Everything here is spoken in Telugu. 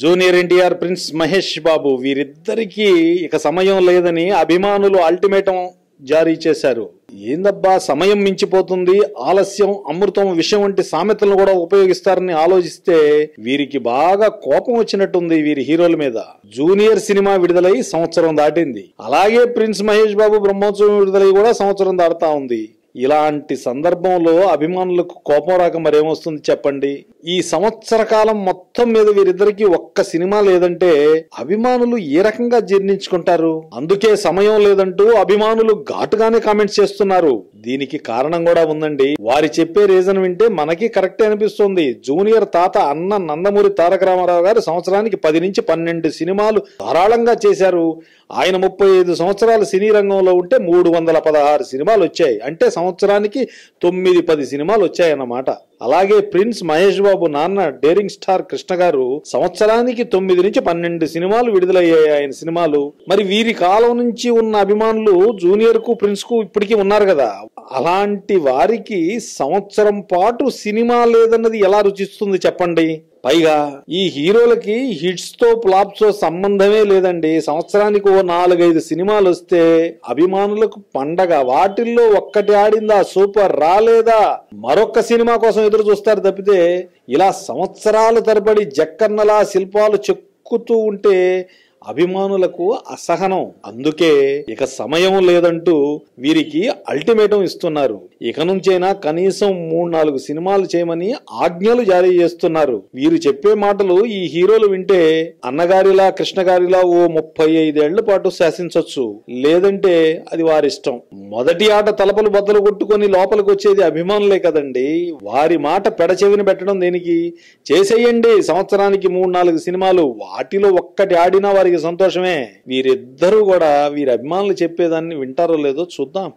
జూనియర్ ఎన్టీఆర్ ప్రిన్స్ మహేష్ బాబు వీరిద్దరికీ ఇక సమయం లేదని అభిమానులు అల్టిమేటం జారీ చేశారు. ఏందబ్బా సమయం మించిపోతుంది ఆలస్యం అమృతం విషయం వంటి సామెతలను కూడా ఉపయోగిస్తారని ఆలోచిస్తే వీరికి బాగా కోపం వచ్చినట్టుంది వీరి హీరోల మీద. జూనియర్ సినిమా విడుదలై సంవత్సరం దాటింది. అలాగే ప్రిన్స్ మహేష్ బాబు బ్రహ్మోత్సవం విడుదలై కూడా సంవత్సరం దాటుతా ఉంది. ఇలాంటి సందర్భంలో అభిమానులకు కోపం రాక మరేమొస్తుంది చెప్పండి? ఈ సంవత్సర కాలం మొత్తం మీద వీరిద్దరికి ఒక్క సినిమా లేదంటే అభిమానులు ఏ రకంగా జీర్ణించుకుంటారు? అందుకే సమయం లేదంటూ అభిమానులు ఘాటుగానే కామెంట్స్ చేస్తున్నారు. దీనికి కారణం కూడా ఉందండి. వారి చెప్పే రీజన్ వింటే మనకి కరెక్ట్ అనిపిస్తుంది. జూనియర్ తాత అన్న నందమూరి తారక రామారావు గారు సంవత్సరానికి పది నుంచి పన్నెండు సినిమాలు ధారాళంగా చేశారు. ఆయన ముప్పై ఐదు సంవత్సరాలు సినీ రంగంలో ఉంటే మూడు వందల పదహారు సినిమాలు వచ్చాయి. అంటే సంవత్సరానికి తొమ్మిది పది సినిమాలు వచ్చాయన్నమాట. అలాగే ప్రిన్స్ మహేష్ బాబు నాన్న డేరింగ్ స్టార్ కృష్ణ గారు సంవత్సరానికి తొమ్మిది నుంచి పన్నెండు సినిమాలు విడుదలయ్యాయి ఆయన సినిమాలు. మరి వీరి కాలం నుంచి ఉన్న అభిమానులు జూనియర్కు ప్రిన్స్కు ఇప్పటికీ ఉన్నారు కదా. అలాంటి వారికి సంవత్సరం పాటు సినిమా లేదన్నది ఎలా రుచిస్తుంది చెప్పండి? పైగా ఈ హీరోలకి హిట్స్తో ఫ్లాప్స్తో సంబంధమే లేదండి. సంవత్సరానికి ఓ నాలుగైదు సినిమాలు వస్తే అభిమానులకు పండగ. వాటిల్లో ఒక్కటి ఆడిందా సూపర్ రాలేదా? మరొక్క సినిమా కోసం ఎదురు చూస్తారు తప్పితే ఇలా సంవత్సరాల తరబడి జక్కన్నలా శిల్పాలు చెక్కుతూ ఉంటే అభిమానులకు అసహనం. అందుకే ఇక సమయం లేదంటూ వీరికి అల్టిమేటం ఇస్తున్నారు. ఇక నుంచైనా కనీసం మూడు నాలుగు సినిమాలు చేయమని ఆజ్ఞలు జారీ చేస్తున్నారు. వీరు చెప్పే మాటలు ఈ హీరోలు వింటే అన్నగారిలా కృష్ణగారిలా ఓ ముప్పై ఐదేళ్ళ పాటు శాసించవచ్చు లేదంటే అది వారిష్టం. మొదటి ఆట తలపలు బద్దలు కొట్టుకొని లోపలికి వచ్చేది అభిమానులే కదండి. వారి మాట పెడచెవిని పెట్టడం దేనికి? చేసేయండి. సంవత్సరానికి మూడు నాలుగు సినిమాలు. వాటిలో ఒక్కటి ఆడినా వారి సంతోషమే. వీరిద్దరూ కూడా వీరి అభిమానులు చెప్పేదాన్ని వింటారో లేదో చూద్దాం.